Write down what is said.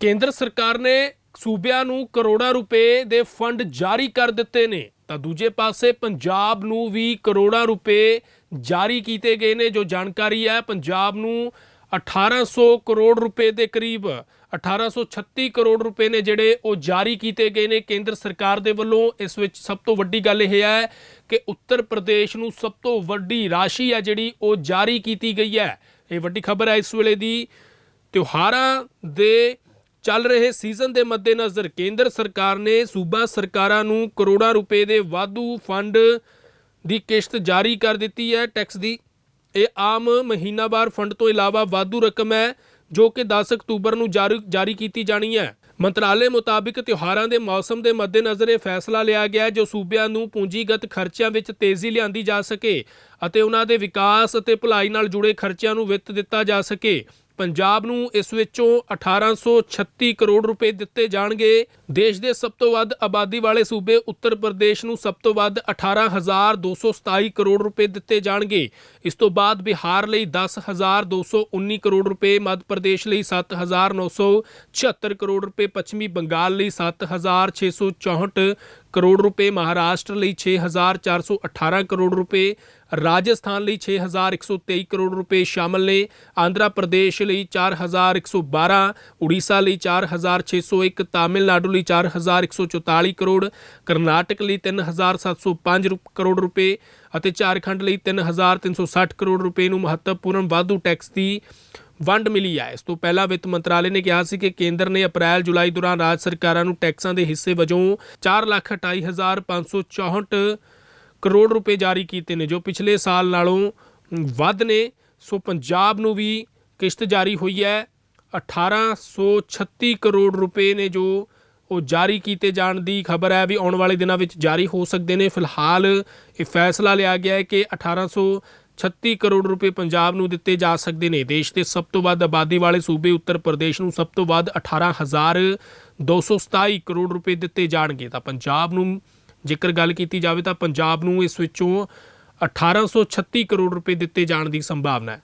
ਕੇਂਦਰ ਸਰਕਾਰ ਨੇ ਸੂਬਿਆਂ ਨੂੰ ਕਰੋੜਾਂ ਰੁਪਏ ਦੇ ਫੰਡ ਜਾਰੀ ਕਰ ਦਿੱਤੇ ਨੇ। ਤਾਂ ਦੂਜੇ ਪਾਸੇ ਪੰਜਾਬ ਨੂੰ ਵੀ ਕਰੋੜਾਂ ਰੁਪਏ ਜਾਰੀ ਕੀਤੇ ਗਏ ਨੇ, ਜੋ ਜਾਣਕਾਰੀ ਹੈ, ਪੰਜਾਬ ਨੂੰ 1800 ਕਰੋੜ ਰੁਪਏ ਦੇ ਕਰੀਬ 1836 ਕਰੋੜ ਰੁਪਏ ਨੇ ਜਿਹੜੇ ਉਹ ਜਾਰੀ ਕੀਤੇ ਗਏ ਨੇ ਕੇਂਦਰ ਸਰਕਾਰ ਦੇ ਵੱਲੋਂ। ਇਸ ਵਿੱਚ ਸਭ ਤੋਂ ਵੱਡੀ ਗੱਲ ਇਹ ਹੈ ਕਿ ਉੱਤਰ ਪ੍ਰਦੇਸ਼ ਨੂੰ ਸਭ ਤੋਂ ਵੱਡੀ ਰਾਸ਼ੀ ਹੈ ਜਿਹੜੀ ਉਹ ਜਾਰੀ ਕੀਤੀ ਗਈ ਹੈ। ਇਹ ਵੱਡੀ ਖਬਰ ਹੈ ਇਸ ਵੇਲੇ ਦੀ। ਤਿਉਹਾਰਾਂ ਦੇ ਚੱਲ ਰਹੇ ਸੀਜ਼ਨ ਦੇ ਮੱਦੇਨਜ਼ਰ ਕੇਂਦਰ ਸਰਕਾਰ ਨੇ ਸੂਬਾ ਸਰਕਾਰਾਂ ਨੂੰ ਕਰੋੜਾਂ ਰੁਪਏ ਦੇ ਵਾਧੂ ਫੰਡ ਦੀ ਕਿਸ਼ਤ ਜਾਰੀ ਕਰ ਦਿੱਤੀ ਹੈ। ਟੈਕਸ ਦੀ ਇਹ ਆਮ ਮਹੀਨਾਵਾਰ ਫੰਡ ਤੋਂ ਇਲਾਵਾ ਵਾਧੂ ਰਕਮ ਹੈ, ਜੋ ਕਿ 10 ਅਕਤੂਬਰ ਨੂੰ ਜਾਰੀ ਜਾਰੀ ਕੀਤੀ ਜਾਣੀ ਹੈ। ਮੰਤਰਾਲੇ ਮੁਤਾਬਿਕ ਤਿਉਹਾਰਾਂ ਦੇ ਮੌਸਮ ਦੇ ਮੱਦੇਨਜ਼ਰ ਇਹ ਫੈਸਲਾ ਲਿਆ ਗਿਆ ਜੋ ਸੂਬਿਆਂ ਨੂੰ ਪੂੰਜੀਗਤ ਖਰਚਿਆਂ ਵਿੱਚ ਤੇਜ਼ੀ ਲਿਆਂਦੀ ਜਾ ਸਕੇ ਅਤੇ ਉਹਨਾਂ ਦੇ ਵਿਕਾਸ ਅਤੇ ਭਲਾਈ ਨਾਲ ਜੁੜੇ ਖਰਚਿਆਂ ਨੂੰ ਵਿੱਤ ਦਿੱਤਾ ਜਾ ਸਕੇ। ਪੰਜਾਬ ਨੂੰ ਇਸ ਵਿੱਚੋਂ 1836 ਕਰੋੜ ਰੁਪਏ ਦਿੱਤੇ ਜਾਣਗੇ। ਦੇਸ਼ ਦੇ ਸਭ ਤੋਂ ਵੱਧ ਆਬਾਦੀ ਵਾਲੇ ਸੂਬੇ ਉੱਤਰ ਪ੍ਰਦੇਸ਼ ਨੂੰ ਸਭ ਤੋਂ ਵੱਧ 18227 ਕਰੋੜ ਰੁਪਏ ਦਿੱਤੇ ਜਾਣਗੇ। ਇਸ ਤੋਂ ਬਾਅਦ ਬਿਹਾਰ ਲਈ 10219 ਕਰੋੜ ਰੁਪਏ, ਮੱਧ ਪ੍ਰਦੇਸ਼ ਲਈ 7976 ਕਰੋੜ ਰੁਪਏ, ਪੱਛਮੀ ਬੰਗਾਲ ਲਈ 7664 ਕਰੋੜ ਰੁਪਏ ਮਹਾਰਾਸ਼ਟਰ ਲਈ 6418 ਕਰੋੜ ਰੁਪਏ, ਰਾਜਸਥਾਨ ਲਈ 6123 ਕਰੋੜ ਰੁਪਏ ਸ਼ਾਮਲ ਨੇ, ਆਂਧਰਾ ਪ੍ਰਦੇਸ਼ ਲਈ 4112 ਉੜੀਸਾ ਲਈ 4601 ਤਾਮਿਲਨਾਡੂ ਲਈ 4144 ਕਰੋੜ, ਕਰਨਾਟਕ ਲਈ 3705 ਰੁ- ਕਰੋੜ ਰੁਪਏ ਅਤੇ ਝਾਰਖੰਡ ਲਈ 3360 ਕਰੋੜ ਰੁਪਏ ਨੂੰ ਮਹੱਤਵਪੂਰਨ ਵਾਧੂ ਟੈਕਸ ਦੀ ਵੰਡ ਮਿਲੀ ਹੈ। ਇਸ ਤੋਂ ਪਹਿਲਾਂ ਵਿੱਤ ਮੰਤਰਾਲੇ ਨੇ ਕਿਹਾ ਸੀ ਕਿ ਕੇਂਦਰ ਨੇ ਅਪ੍ਰੈਲ ਜੁਲਾਈ ਦੌਰਾਨ ਰਾਜ ਸਰਕਾਰਾਂ ਨੂੰ ਟੈਕਸਾਂ ਦੇ ਹਿੱਸੇ ਵਜੋਂ 428564 ਕਰੋੜ ਰੁਪਏ ਜਾਰੀ ਕੀਤੇ ਨੇ, ਜੋ ਪਿਛਲੇ ਸਾਲ ਨਾਲੋਂ ਵੱਧ ਨੇ। ਸੋ ਪੰਜਾਬ ਨੂੰ ਵੀ ਕਿਸ਼ਤ ਜਾਰੀ ਹੋਈ ਹੈ। 1836 ਕਰੋੜ ਰੁਪਏ ਨੇ ਜੋ ਉਹ ਜਾਰੀ ਕੀਤੇ ਜਾਣ ਦੀ ਖਬਰ ਹੈ। ਵੀ ਆਉਣ ਵਾਲੇ ਦਿਨਾਂ ਵਿੱਚ ਜਾਰੀ ਹੋ ਸਕਦੇ ਨੇ। ਫਿਲਹਾਲ ਇਹ ਫੈਸਲਾ ਲਿਆ ਗਿਆ ਹੈ ਕਿ 1836 ਕਰੋੜ ਰੁਪਏ ਪੰਜਾਬ ਨੂੰ ਦਿੱਤੇ ਜਾ ਸਕਦੇ ਨੇ। ਦੇਸ਼ ਦੇ ਸਭ ਤੋਂ ਵੱਧ ਆਬਾਦੀ ਵਾਲੇ ਸੂਬੇ ਉੱਤਰ ਪ੍ਰਦੇਸ਼ ਨੂੰ ਸਭ ਤੋਂ ਵੱਧ 18227 ਕਰੋੜ ਰੁਪਏ ਦਿੱਤੇ ਜਾਣਗੇ। ਤਾਂ ਪੰਜਾਬ ਨੂੰ ਜੇਕਰ ਗੱਲ ਕੀਤੀ ਜਾਵੇ ਤਾਂ ਪੰਜਾਬ ਨੂੰ ਇਸ ਵਿੱਚੋਂ 1836 ਕਰੋੜ ਰੁਪਏ ਦਿੱਤੇ ਜਾਣ ਦੀ ਸੰਭਾਵਨਾ ਹੈ।